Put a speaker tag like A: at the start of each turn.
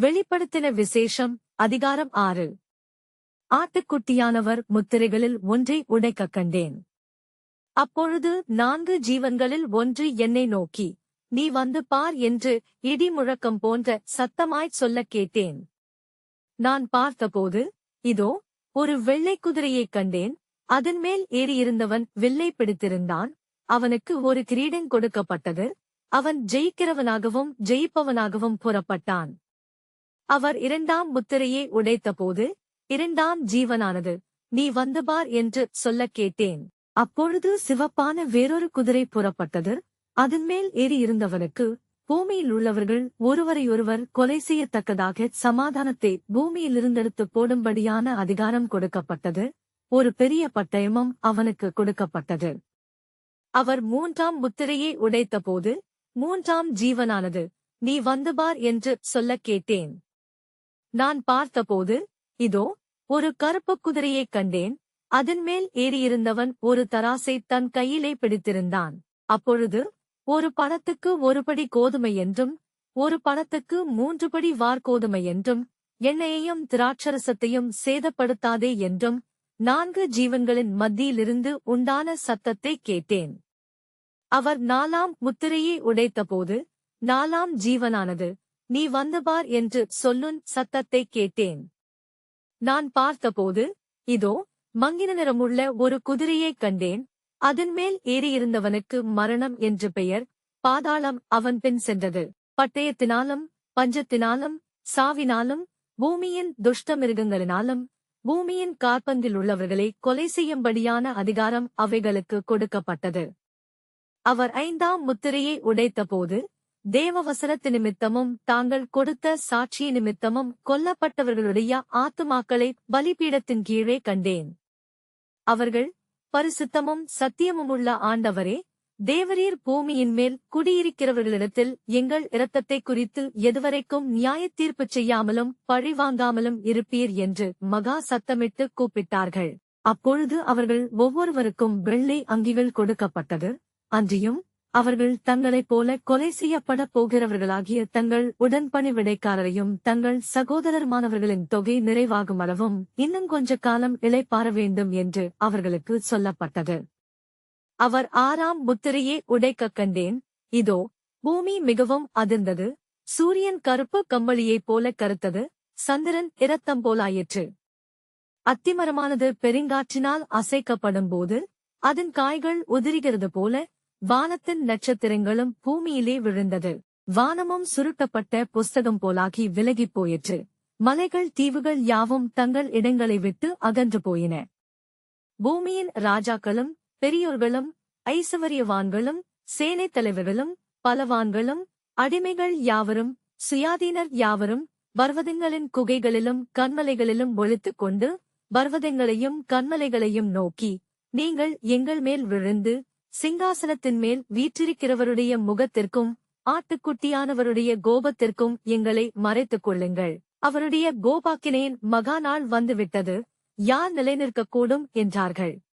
A: வெளிப்படுத்தின விசேஷம் அதிகாரம் ஆறு. ஆட்டுக்குட்டியானவர் முத்திரைகளில் ஒன்றை உடைக்கக் கண்டேன். அப்பொழுது நான்கு ஜீவன்களில் ஒன்று என்னை நோக்கி நீ வந்து பார் என்று இடி முழக்கம் போன்ற சத்தமாய்ச் சொல்லக் கேட்டேன். நான் பார்த்தபோது இதோ ஒரு வெள்ளைக் குதிரையைக் கண்டேன். அதன் மேல் ஏறியிருந்தவன் வில்லை பிடித்திருந்தான். அவனுக்கு ஒரு கிரீடன் கொடுக்கப்பட்டது. அவன் ஜெயிக்கிறவனாகவும் ஜெயிப்பவனாகவும் புறப்பட்டான். அவர் இரண்டாம் முத்திரையை உடைத்தபோது இரண்டாம் ஜீவனானது நீ வந்து பார் என்று சொல்லக் கேட்டேன். அப்பொழுது சிவப்பான வேறொரு குதிரை புறப்பட்டது. அதன் மேல் ஏறியிருந்தவனுக்கு பூமியில் உள்ளவர்கள் ஒருவரையொருவர் கொலை செய்யத்தக்கதாக சமாதானத்தை பூமியிலிருந்தெடுத்து போடும்படியான அதிகாரம் கொடுக்கப்பட்டது. ஒரு பெரிய பட்டயமும் அவனுக்கு கொடுக்கப்பட்டது. அவர் மூன்றாம் முத்திரையை உடைத்தபோது மூன்றாம் ஜீவனானது நீ வந்து பார் என்று சொல்லக் கேட்டேன். நான் பார்த்தபோது இதோ ஒரு கருப்பு குதிரையைக் கண்டேன். அதன் மேல் ஏறியிருந்தவன் ஒரு தராசை தன் கையிலே பிடித்திருந்தான். அப்பொழுது ஒரு பணத்துக்கு ஒருபடி கோதுமை என்றும் ஒரு பணத்துக்கு மூன்று படி வார்கோதுமை என்றும் எண்ணெயையும் திராட்சரசத்தையும் சேதப்படுத்தாதே என்றும் நான்கு ஜீவன்களின் மத்தியிலிருந்து உண்டான சத்தத்தை கேட்டேன். அவர் நாலாம் முத்திரையை உடைத்தபோது நாலாம் ஜீவனானது. நீ வந்து பார் என்று சொல்லுன் சத்தத்தை கேட்டேன். நான் பார்த்தபோது இதோ மங்கின நிறமுள்ள ஒரு குதிரையைக் கண்டேன். அதன் மேல் ஏறியிருந்தவனுக்கு மரணம் என்று பெயர். பாதாளம் அவன் பின் சென்றது. பட்டயத்தினாலும் பஞ்சத்தினாலும் சாவினாலும் பூமியின் துஷ்ட மிருகங்களினாலும் பூமியின் காற்பந்தில் உள்ளவர்களை கொலை செய்யும்படியான அதிகாரம் அவைகளுக்கு கொடுக்கப்பட்டது. அவர் ஐந்தாம் முத்திரையை உடைத்தபோது தேவவசனத்து நிமித்தமும் தாங்கள் கொடுத்த சாட்சி நிமித்தமும் கொல்லப்பட்டவர்களுடைய ஆத்துமாக்களை பலிபீடத்தின் கீழே கண்டேன். அவர்கள் பரிசுத்தமும் சத்தியமும் உள்ள ஆண்டவரே தேவரீர் பூமியின் மேல் குடியிருக்கிறவர்களிடத்தில் எங்கள் இரத்தத்தை குறித்து எதுவரைக்கும் நியாயத் தீர்ப்பு செய்யாமலும் பழிவாங்காமலும் இருப்பீர் என்று மகா சத்தமிட்டு கூப்பிட்டார்கள். அப்பொழுது அவர்கள் ஒவ்வொருவருக்கும் வெள்ளை அங்கிகள் கொடுக்கப்பட்டது. அன்றியும் அவர்கள் தங்களைப் போல கொலை செய்யப்படப் போகிறவர்களாகிய தங்கள் உடன்பணிவிடைக்காரரையும் தங்கள் சகோதரர்மானவர்களின் தொகை நிறைவாகும் அளவும் இன்னும் கொஞ்ச காலம் இளைப்பாற வேண்டும் என்று அவர்களுக்கு சொல்லப்பட்டது. அவர் ஆறாம் முத்திரையே உடைக்கக் கண்டேன். இதோ பூமி மிகவும் அதிர்ந்தது. சூரியன் கருப்பு கம்பளியைப் போல கருத்தது. சந்திரன் இரத்தம் போலாயிற்று. அத்திமரமானது பெருங்காற்றினால் அசைக்கப்படும் போது அதன் காய்கள் உதிரிகிறது போல வானத்தின் நட்சத்திரங்களும் பூமியிலே விழுந்தது. வானமும் சுருட்டப்பட்ட புஸ்தகம் போலாகி விலகிப் போயிற்று. மலைகள் தீவுகள் யாவும் தங்கள் இடங்களை விட்டு அகன்று போயின. பூமியின் ராஜாக்களும் பெரியோர்களும் ஐசவரியவான்களும் சேனைத் தலைவர்களும் பலவான்களும் அடிமைகள் யாவரும் சுயாதீனர் யாவரும் பர்வதங்களின் குகைகளிலும் கண்மலைகளிலும் ஒழித்துக் கொண்டு பர்வதங்களையும் கண்மலைகளையும் நோக்கி நீங்கள் எங்கள் மேல் விழுந்து சிங்காசனத்தின் மேல் வீற்றிருக்கிறவருடைய முகத்திற்கும் ஆட்டுக்குட்டியானவருடைய கோபத்திற்கும் எங்களை மறைத்துக் கொள்ளுங்கள். அவருடைய கோபாக்கினேன் மகா நாள் வந்துவிட்டது. யார் நிலைநிற்கக்கூடும்? என்றார்கள்.